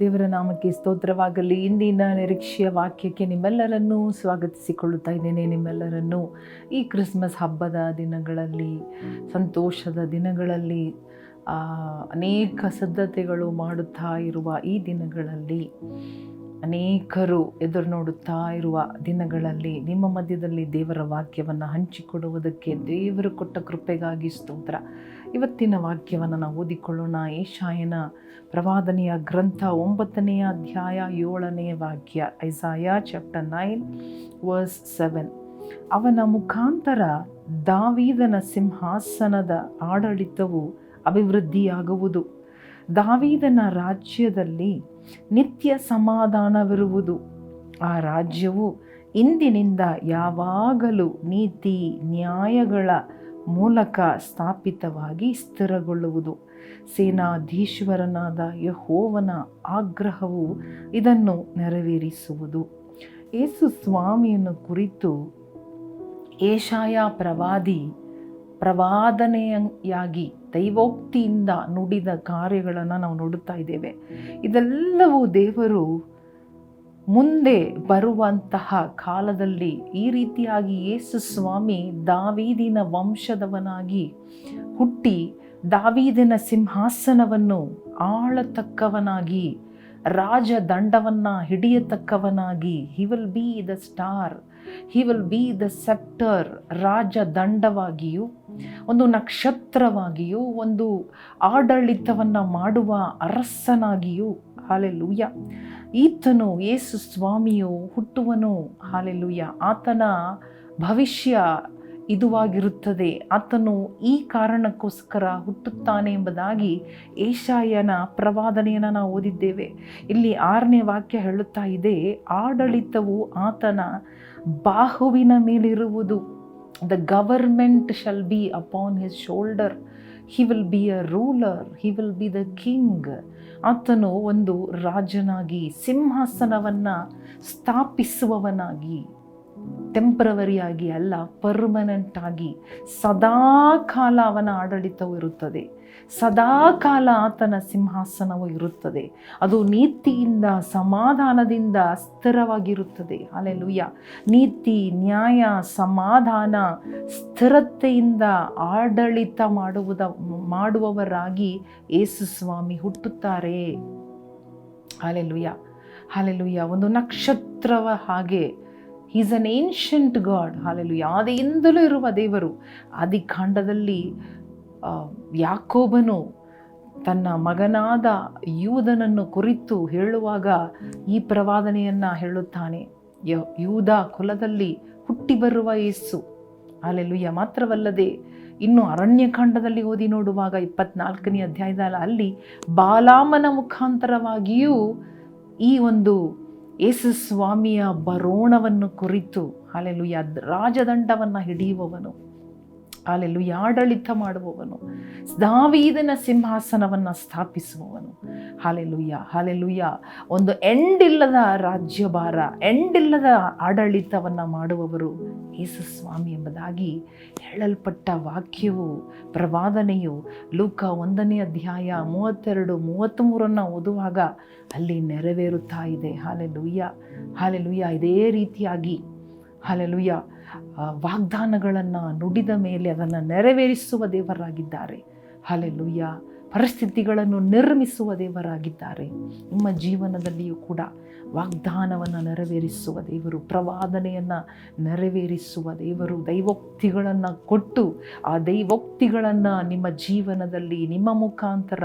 ದೇವರ ನಾಮಕ್ಕೆ ಸ್ತೋತ್ರವಾಗಲಿ. ಇಂದಿನ ನಿರೀಕ್ಷೆಯ ವಾಕ್ಯಕ್ಕೆ ನಿಮ್ಮೆಲ್ಲರನ್ನೂ ಸ್ವಾಗತಿಸಿಕೊಳ್ಳುತ್ತಾ ಇದ್ದೇನೆ. ನಿಮ್ಮೆಲ್ಲರನ್ನೂ ಈ ಕ್ರಿಸ್ಮಸ್ ಹಬ್ಬದ ದಿನಗಳಲ್ಲಿ, ಸಂತೋಷದ ದಿನಗಳಲ್ಲಿ ಅನೇಕ ಸಿದ್ಧತೆಗಳು ಮಾಡುತ್ತಾ ಇರುವ ಈ ದಿನಗಳಲ್ಲಿ, ಅನೇಕರು ಎದುರು ನೋಡುತ್ತಾ ಇರುವ ದಿನಗಳಲ್ಲಿ ನಿಮ್ಮ ಮಧ್ಯದಲ್ಲಿ ದೇವರ ವಾಕ್ಯವನ್ನು ಹಂಚಿಕೊಡುವುದಕ್ಕೆ ದೇವರು ಕೊಟ್ಟ ಕೃಪೆಗಾಗಿ ಸ್ತೋತ್ರ. ಇವತ್ತಿನ ವಾಕ್ಯವನ್ನು ನಾವು ಓದಿಕೊಳ್ಳೋಣ. ಏಷಾಯನ ಪ್ರವಾದನೆಯ ಗ್ರಂಥ ಒಂಬತ್ತನೆಯ ಅಧ್ಯಾಯ ಏಳನೆಯ ವಾಕ್ಯ, Isaiah chapter nine verse seven ಅವನ ಮುಖಾಂತರ ದಾವೀದನ ಸಿಂಹಾಸನದ ಆಡಳಿತವು ಅಭಿವೃದ್ಧಿಯಾಗುವುದು. ದಾವೀದನ ರಾಜ್ಯದಲ್ಲಿ ನಿತ್ಯ ಸಮಾಧಾನವಿರುವುದು. ಆ ರಾಜ್ಯವು ಇಂದಿನಿಂದ ಯಾವಾಗಲೂ ನೀತಿ ನ್ಯಾಯಗಳ ಮೂಲಕ ಸ್ಥಾಪಿತವಾಗಿ ಸ್ಥಿರಗೊಳ್ಳುವುದು. ಸೇನಾಧೀಶ್ವರನಾದ ಯಹೋವನ ಆಗ್ರಹವು ಇದನ್ನು ನೆರವೇರಿಸುವುದು. ಯೇಸು ಸ್ವಾಮಿಯನ್ನು ಕುರಿತು ಏಷಾಯ ಪ್ರವಾದಿ ಪ್ರವಾದನೆಯಾಗಿ ದೈವೋಕ್ತಿಯಿಂದ ನುಡಿದ ಕಾರ್ಯಗಳನ್ನು ನಾವು ನೋಡುತ್ತಾ ಇದ್ದೇವೆ. ಇದೆಲ್ಲವೂ ದೇವರು ಮುಂದೆ ಬರುವಂತಹ ಕಾಲದಲ್ಲಿ ಈ ರೀತಿಯಾಗಿ ಯೇಸು ಸ್ವಾಮಿ ದಾವೀದಿನ ವಂಶದವನಾಗಿ ಹುಟ್ಟಿ ದಾವೀದಿನ ಸಿಂಹಾಸನವನ್ನು ಆಳತಕ್ಕವನಾಗಿ, ರಾಜದಂಡವನ್ನು ಹಿಡಿಯತಕ್ಕವನಾಗಿ he will be the star he will be the scepter ರಾಜದಂಡವಾಗಿಯೂ, ಒಂದು ನಕ್ಷತ್ರವಾಗಿಯೂ, ಒಂದು ಆಡಳಿತವನ್ನು ಮಾಡುವ ಅರಸನಾಗಿಯೂ ಹಾಲೆಲೂಯ ಈತನು ಯೇಸು ಸ್ವಾಮಿಯು ಹುಟ್ಟುವನು. ಹಾಲೆಲುಯ್ಯ ಆತನ ಭವಿಷ್ಯ ಇದುವಾಗಿರುತ್ತದೆ. ಆತನು ಈ ಕಾರಣಕ್ಕೋಸ್ಕರ ಹುಟ್ಟುತ್ತಾನೆ ಎಂಬುದಾಗಿ ಏಷಾಯನ ಪ್ರವಾದನೆಯನ್ನು ನಾವು ಓದಿದ್ದೇವೆ. ಇಲ್ಲಿ ಆರನೇ ವಾಕ್ಯ ಹೇಳುತ್ತಾ ಇದೆ, ಆಡಳಿತವು ಆತನ ಬಾಹುವಿನ ಮೇಲಿರುವುದು. The government shall be upon his shoulder he will be a ruler he will be the king ಆತನು ಒಂದು ರಾಜನಾಗಿ, ಸಿಂಹಾಸನವನ್ನು ಸ್ಥಾಪಿಸುವವನಾಗಿ ಟೆಂಪ್ರವರಿಯಾಗಿ ಅಲ್ಲ ಪರ್ಮನೆಂಟ್ ಆಗಿ ಸದಾಕಾಲ ಅವನ ಆಡಳಿತವು ಇರುತ್ತದೆ. ಸದಾಕಾಲ ಆತನ ಸಿಂಹಾಸನವು ಇರುತ್ತದೆ. ಅದು ನೀತಿಯಿಂದ, ಸಮಾಧಾನದಿಂದ ಸ್ಥಿರವಾಗಿರುತ್ತದೆ. ಅಲೆಲುಯ್ಯ ನೀತಿ, ನ್ಯಾಯ, ಸಮಾಧಾನ, ಸ್ಥಿರತೆಯಿಂದ ಆಡಳಿತ ಮಾಡುವುದ, ಮಾಡುವವರಾಗಿ ಯೇಸು ಸ್ವಾಮಿ ಹುಟ್ಟುತ್ತಾರೆ. ಹಾಲೆಲುಯ್ಯ ಹಾಲೆಲುಯ್ಯ ಒಂದು ನಕ್ಷತ್ರವ ಹಾಗೆ. ಈಸ್ ಅನ್ ಏನ್ಷಂಟ್ ಗಾಡ್ ಹಾಲೆಲು ಯಾವುದೆಯಿಂದಲೂ ಇರುವ ದೇವರು. ಆದಿಕಾಂಡದಲ್ಲಿ ಯಾಕೋಬನು ತನ್ನ ಮಗನಾದ ಯೂದನನ್ನು ಕುರಿತು ಹೇಳುವಾಗ ಈ ಪ್ರವಾದನೆಯನ್ನು ಹೇಳುತ್ತಾನೆ. ಯ, ಯೂದ ಕುಲದಲ್ಲಿ ಹುಟ್ಟಿ ಬರುವ ಯೇಸು. ಅಲ್ಲೆಲ್ಲುಯ್ಯ ಮಾತ್ರವಲ್ಲದೆ ಇನ್ನು ಅರಣ್ಯಕಾಂಡದಲ್ಲಿ ಓದಿ ನೋಡುವಾಗ ಇಪ್ಪತ್ನಾಲ್ಕನೇ ಅಧ್ಯಾಯದಲ್ಲ ಅಲ್ಲಿ ಬಾಲಾಮನ ಮುಖಾಂತರವಾಗಿಯೂ ಈ ಒಂದು ಯೇಸು ಸ್ವಾಮಿಯ ಬರೋಣವನ್ನು ಕುರಿತು ಅಲ್ಲೆಲ್ಲುಯ್ಯ ರಾಜದಂಡವನ್ನು ಹಿಡಿಯುವವನು. ಹಾಲೆಲುಯ್ಯ. ಆಡಳಿತ ಮಾಡುವವನು, ದಾವೀದನ ಸಿಂಹಾಸನವನ್ನು ಸ್ಥಾಪಿಸುವವನು. Hallelujah hallelujah. ಒಂದು ಎಂಡಿಲ್ಲದ ರಾಜ್ಯಭಾರ, ಎಂಡಿಲ್ಲದ ಆಡಳಿತವನ್ನು ಮಾಡುವವರು ಯೇಸು ಸ್ವಾಮಿ ಎಂಬುದಾಗಿ ಹೇಳಲ್ಪಟ್ಟ ವಾಕ್ಯವು, ಪ್ರವಾದನೆಯು ಲೂಕ ಒಂದನೇ ಅಧ್ಯಾಯ ಮೂವತ್ತೆರಡು, ಮೂವತ್ತ್ಮೂರನ್ನು ಓದುವಾಗ ಅಲ್ಲಿ ನೆರವೇರುತ್ತಾ ಇದೆ. Hallelujah hallelujah. ಇದೇ ರೀತಿಯಾಗಿ ಹಾಲೆಲುಯ್ಯ ವಾಗ್ದಾನಗಳನ್ನು ನುಡಿದ ಮೇಲೆ ಅದನ್ನು ನೆರವೇರಿಸುವ ದೇವರಾಗಿದ್ದಾರೆ. ಹಲಲುಯ್ಯ ಪರಿಸ್ಥಿತಿಗಳನ್ನು ನಿರ್ಮಿಸುವ ದೇವರಾಗಿದ್ದಾರೆ. ನಿಮ್ಮ ಜೀವನದಲ್ಲಿಯೂ ಕೂಡ ವಾಗ್ದಾನವನ್ನು ನೆರವೇರಿಸುವ ದೇವರು, ಪ್ರವಾದನೆಯನ್ನು ನೆರವೇರಿಸುವ ದೇವರು, ದೈವೋಕ್ತಿಗಳನ್ನು ಕೊಟ್ಟು ಆ ದೈವೋಕ್ತಿಗಳನ್ನು ನಿಮ್ಮ ಜೀವನದಲ್ಲಿ ನಿಮ್ಮ ಮುಖಾಂತರ,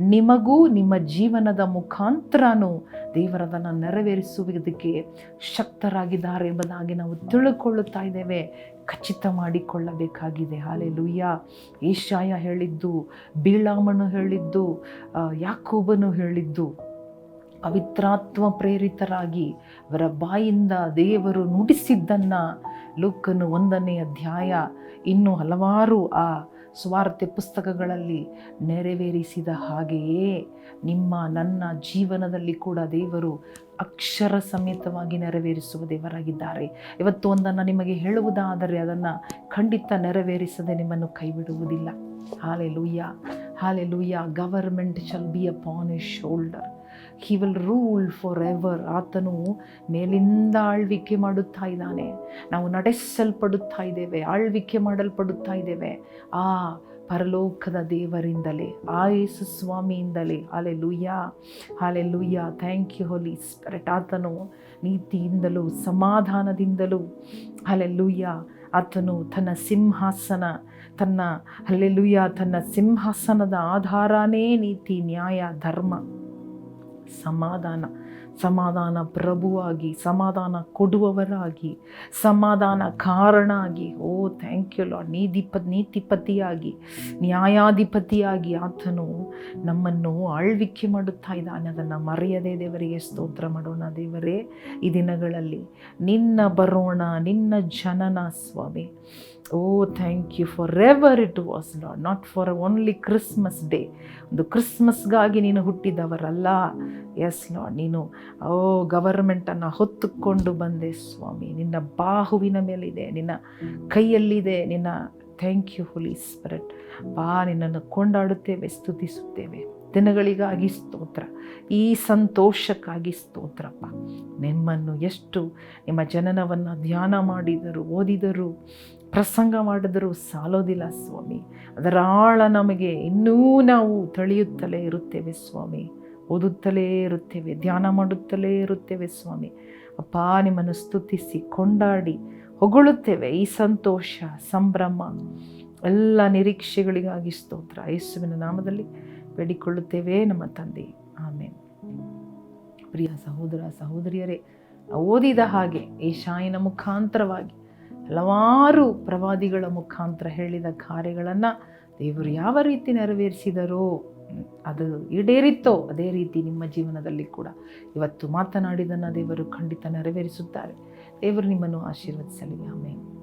ನಿಮಗೂ ನಿಮ್ಮ ಜೀವನದ ಮುಖಾಂತರನೂ ದೇವರದನ್ನು ನೆರವೇರಿಸುವುದಕ್ಕೆ ಶಕ್ತರಾಗಿದ್ದಾರೆ ಎಂಬುದಾಗಿ ನಾವು ತಿಳ್ಕೊಳ್ಳುತ್ತಾ ಇದ್ದೇವೆ. ಖಚಿತ ಮಾಡಿಕೊಳ್ಳಬೇಕಾಗಿದೆ. ಹಾಲೆ ಲುಯ್ಯ ಏಷಾಯ ಹೇಳಿದ್ದು, ಬೀಳಾಮನು ಹೇಳಿದ್ದು ಯಾಕೋಬನು ಹೇಳಿದ್ದು, ಪವಿತ್ರಾತ್ಮ ಪ್ರೇರಿತರಾಗಿ ಅವರ ಬಾಯಿಂದ ದೇವರು ನುಡಿಸಿದ್ದನ್ನು ಲೋಕನು ಒಂದನೇ ಅಧ್ಯಾಯ. ಇನ್ನು ಹಲವಾರು ಆ ಸ್ವಾರ್ಥ ಪುಸ್ತಕಗಳಲ್ಲಿ ನೆರವೇರಿಸಿದ ಹಾಗೆಯೇ ನಿಮ್ಮ ನನ್ನ ಜೀವನದಲ್ಲಿ ಕೂಡ ದೇವರು ಅಕ್ಷರ ಸಮೇತವಾಗಿ ನೆರವೇರಿಸುವ ದೇವರಾಗಿದ್ದಾರೆ. ಇವತ್ತು ಒಂದನ್ನು ನಿಮಗೆ ಹೇಳುವುದಾದರೆ ಅದನ್ನು ಖಂಡಿತ ನೆರವೇರಿಸದೆ ನಿಮ್ಮನ್ನು ಕೈ ಬಿಡುವುದಿಲ್ಲ hallelujah hallelujah government shall be upon a shoulder he will rule forever ಆತನು ಮೇಲಿಂದ ಆಳ್ವಿಕೆ ಮಾಡುತ್ತಾ ಇದ್ದಾನೆ. ನಾವು ನಡೆಸಲ್ಪಡುತ್ತಾ ಇದ್ದೇವೆ, ಆಳ್ವಿಕೆ ಮಾಡಲ್ಪಡುತ್ತಾ ಇದ್ದೇವೆ. ಆ ಪರಲೋಕದ ದೇವರಿಂದಲೇ, ಆ ಯೇಸು ಸ್ವಾಮಿಯಿಂದಲೇ. Hallelujah hallelujah thank you holy spirit ಆತನು ನೀತಿಯಿಂದಲೂ, ಸಮಾಧಾನದಿಂದಲೂ. ಹಾಲೆ ಲುಯ್ಯ ಆತನು ತನ್ನ ಸಿಂಹಾಸನ, ತನ್ನ ಹಲ್ಲೆಲುಯ್ಯ ತನ್ನ ಸಿಂಹಾಸನದ ಆಧಾರನೇ ನೀತಿ, ನ್ಯಾಯ, ಧರ್ಮ. ಸಮಾಧಾನ. ಸಮಾಧಾನ ಪ್ರಭುವಾಗಿ, ಸಮಾಧಾನ ಕೊಡುವವರಾಗಿ, ಸಮಾಧಾನ ಕಾರಣ ಆಗಿ ಓ ಥ್ಯಾಂಕ್ ಯು ಲಾರ್ಡ್ ನೀತಿಪ ನೀತಿಪತಿಯಾಗಿ, ನ್ಯಾಯಾಧಿಪತಿಯಾಗಿ ಆತನು ನಮ್ಮನ್ನು ಆಳ್ವಿಕೆ ಮಾಡುತ್ತಾ ಇದ್ದಾನೆ. ಅದನ್ನು ಮರೆಯದೆ ದೇವರಿಗೆ ಸ್ತೋತ್ರ ಮಾಡೋಣ ದೇವರೇ. ಈ ದಿನಗಳಲ್ಲಿ ನಿನ್ನ ಬರೋಣ, ನಿನ್ನ ಜನನ ಸ್ವಾಮಿ. ಓ thank you forever it was lord not for only Christmas day ಒಂದು ಕ್ರಿಸ್ಮಸ್ಗಾಗಿ ನೀನು ಹುಟ್ಟಿದವರಲ್ಲ. ಎಸ್ ಲಾಡ್ ನೀನು ಓ ಗವರ್ಮೆಂಟನ್ನು ಹೊತ್ತುಕೊಂಡು ಬಂದೆ ಸ್ವಾಮಿ. ನಿನ್ನ ಬಾಹುವಿನ ಮೇಲಿದೆ, ನಿನ್ನ ಕೈಯಲ್ಲಿದೆ, ನಿನ್ನ ಥ್ಯಾಂಕ್ ಯು ಹುಲಿ ಸ್ಪಿರಿಟ್ ಬಾ, ನಿನ್ನನ್ನು ಕೊಂಡಾಡುತ್ತೇವೆ, ಸ್ತುತಿಸುತ್ತೇವೆ. ದಿನಗಳಿಗಾಗಿ ಸ್ತೋತ್ರ, ಈ ಸಂತೋಷಕ್ಕಾಗಿ ಸ್ತೋತ್ರಪ್ಪ. ನಿಮ್ಮನ್ನು ಎಷ್ಟು ನಿಮ್ಮ ಜನನವನ್ನು ಧ್ಯಾನ ಮಾಡಿದರು, ಓದಿದರು, ಪ್ರಸಂಗ ಮಾಡಿದರೂ ಸಾಲೋದಿಲ್ಲ ಸ್ವಾಮಿ. ಅದರ ಆಳ ನಮಗೆ ಇನ್ನೂ ನಾವು ತಳೆಯುತ್ತಲೇ ಇರುತ್ತೇವೆ ಸ್ವಾಮಿ. ಓದುತ್ತಲೇ ಇರುತ್ತೇವೆ, ಧ್ಯಾನ ಮಾಡುತ್ತಲೇ ಇರುತ್ತೇವೆ ಸ್ವಾಮಿ. ಅಪ್ಪ, ನಿಮ್ಮನ್ನು ಸ್ತುತಿಸಿ, ಕೊಂಡಾಡಿ, ಹೊಗಳುತ್ತೇವೆ. ಈ ಸಂತೋಷ, ಸಂಭ್ರಮ, ಎಲ್ಲ ನಿರೀಕ್ಷೆಗಳಿಗಾಗಿ ಸ್ತೋತ್ರ. ಯೇಸುವಿನ ನಾಮದಲ್ಲಿ ಬೇಡಿಕೊಳ್ಳುತ್ತೇವೆ ನಮ್ಮ ತಂದೆ. ಆಮೇಲೆ ಪ್ರಿಯ ಸಹೋದರ, ಸಹೋದರಿಯರೇ, ಓದಿದ ಹಾಗೆ ಈ ಶಾಯಿನ ಮುಖಾಂತರವಾಗಿ ಹಲವಾರು ಪ್ರವಾದಿಗಳ ಮುಖಾಂತರ ಹೇಳಿದ ಕಾರ್ಯಗಳನ್ನು ದೇವರು ಯಾವ ರೀತಿ ನೆರವೇರಿಸಿದರೋ ಅದು ಈಡೇರಿತ್ತೋ ಅದೇ ರೀತಿ ನಿಮ್ಮ ಜೀವನದಲ್ಲಿ ಕೂಡ. ಇವತ್ತು ಮಾತನಾಡಿದನ್ನು ದೇವರು ಖಂಡಿತ ನೆರವೇರಿಸುತ್ತಾರೆ. ದೇವರು ನಿಮ್ಮನ್ನು ಆಶೀರ್ವದಿಸಲಿ. ಆಮೇಲೆ